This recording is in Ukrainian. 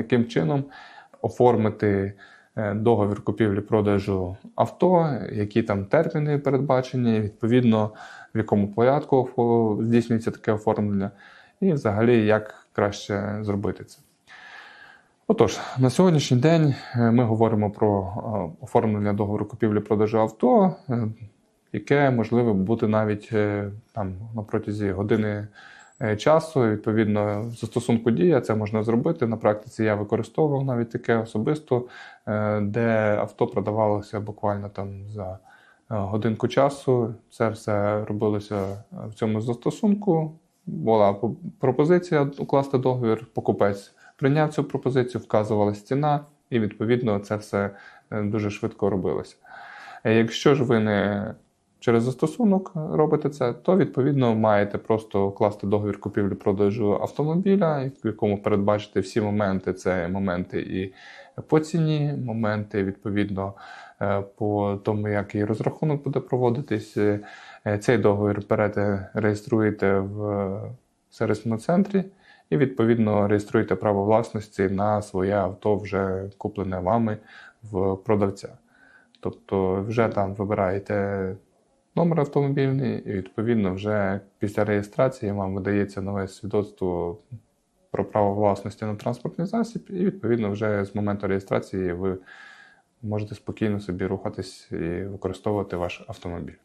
Яким чином оформити е, договір купівлі-продажу авто, які там терміни передбачені, відповідно, в якому порядку здійснюється таке оформлення, і взагалі як краще зробити це. Отож, на сьогоднішній день е, ми говоримо про е, оформлення договору купівлі-продажу авто, яке можливо бути навіть там на протязі години часу. Відповідно, застосунку дія це можна зробити. На практиці я використовував навіть таке особисто, е, де авто продавалося буквально там за е, годинку часу. Це все робилося е, в цьому застосунку. Була пропозиція укласти договір, покупець прийняв цю пропозицію, вказувалася ціна, і відповідно це все е, дуже швидко робилося. Е, Якщо ж ви не через застосунок робите це, то відповідно маєте просто укласти договір купівлі-продажу автомобіля, в якому передбачити всі моменти. Це моменти і по ціні, моменти відповідно е, по тому, як і розрахунок буде проводитись. Е, Цей договір берете, реєструєте в сервісному центрі і відповідно реєструєте право власності на своє авто, вже куплене вами в продавця. Тобто вже там вибираєте номер автомобільний, і відповідно вже після реєстрації вам видається нове свідоцтво про право власності на транспортний засіб, і відповідно вже з моменту реєстрації ви можете спокійно собі рухатись і використовувати ваш автомобіль.